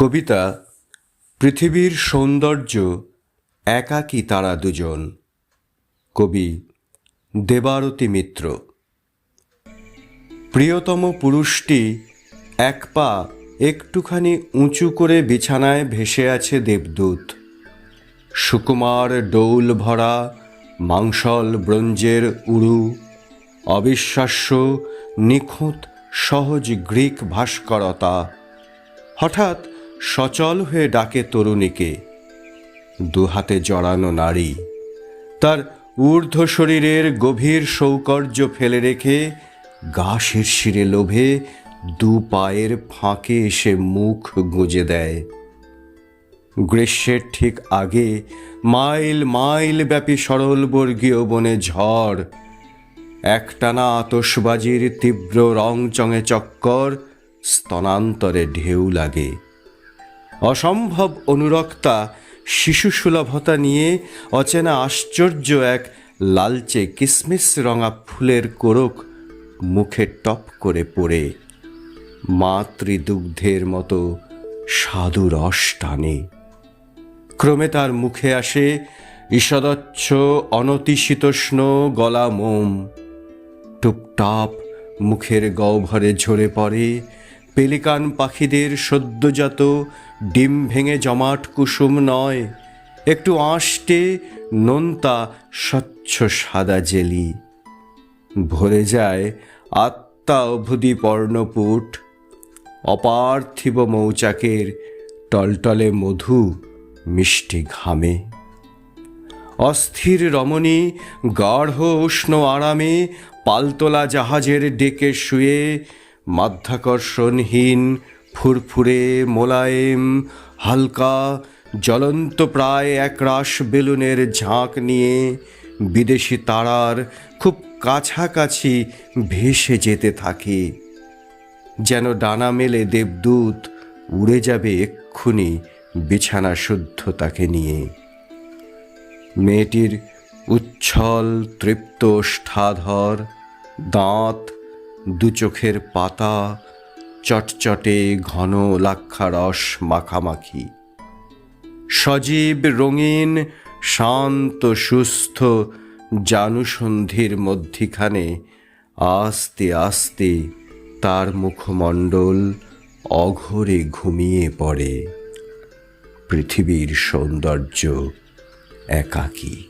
কবিতা, পৃথিবীর সৌন্দর্য, একাকী তারা দুজন। কবি, দেবারতী মিত্র। প্রিয়তম পুরুষটি এক পা একটুখানি উঁচু করে বিছানায় ভেসে আছে দেবদূত। সুকুমার ডৌল ভরা, মাংসল ব্রঞ্জের উড়ু অবিশ্বাস্য, নিখুঁত, সহজ গ্রিক ভাস্করতা। হঠাৎ সচল হয়ে ডাকে তরুণীকে। দুহাতে জড়ানো নারী, তার ঊর্ধ্ব শরীরের গভীর সৌকর্য ফেলে রেখে গা শিরশিরে লোভে দু পায়ের ফাঁকে এসে মুখ গুঁজে দেয়। গ্রীষ্মের ঠিক আগে মাইল মাইল ব্যাপী সরলবর্গীয় বনে ঝড়, একটানা আতসবাজির তীব্র রং চঙে চক্কর, স্তনান্তরে ঢেউ লাগে। অসম্ভব অনুরক্তা শিশুসুলভতা নিয়ে অচেনা আশ্চর্য এক লালচে কিসমিস রঙা ফুলের কোরক মুখে টপ করে পড়ে। মাতৃদুগ্ধের মতো সাধু রস টানে। ক্রমে তার মুখে আসে ঈষদচ্ছ অনতিশীতোষ্ণ গলা মোম। টুপটাপ মুখের গহ্বরে ঝরে পড়ে পেলিকান পাখিদের সদ্যজাত ডিম ভেঙে জমাট কুসুম নয়, একটু আঁশটে নোনতা স্বচ্ছ সাদা জেলি। ভরে যায় আত্মা অভুদি পর্ণপুট, অপার্থিব মৌচাকের টলটলে মধু মিষ্টি ঘামে। অস্থির রমণী গাঢ় উষ্ণ আরামে পালতোলা জাহাজের ডেকে শুয়ে মাধ্যাকর্ষণহীন ফুরফুরে মোলায়েম, হালকা, জ্বলন্ত প্রায় একরাশ বেলুনের ঝাঁক নিয়ে বিদেশি তারার খুব কাছাকাছি ভেসে যেতে থাকে। যেন ডানা মেলে দেবদূত উড়ে যাবে এক্ষুনি বিছানা শুদ্ধতাকে নিয়ে। মেয়েটির উচ্ছল, তৃপ্ত, ওষ্ঠাধর দাঁত, দু চোখের পাতা চটচটে ঘন লাক্ষারস মাখামাখি। সজীব রঙিন, শান্ত, সুস্থ জানুসন্ধির মধ্যিখানে আস্তে আস্তে তার মুখমণ্ডল অঘরে ঘুমিয়ে পড়ে। পৃথিবীর সৌন্দর্য একাকী।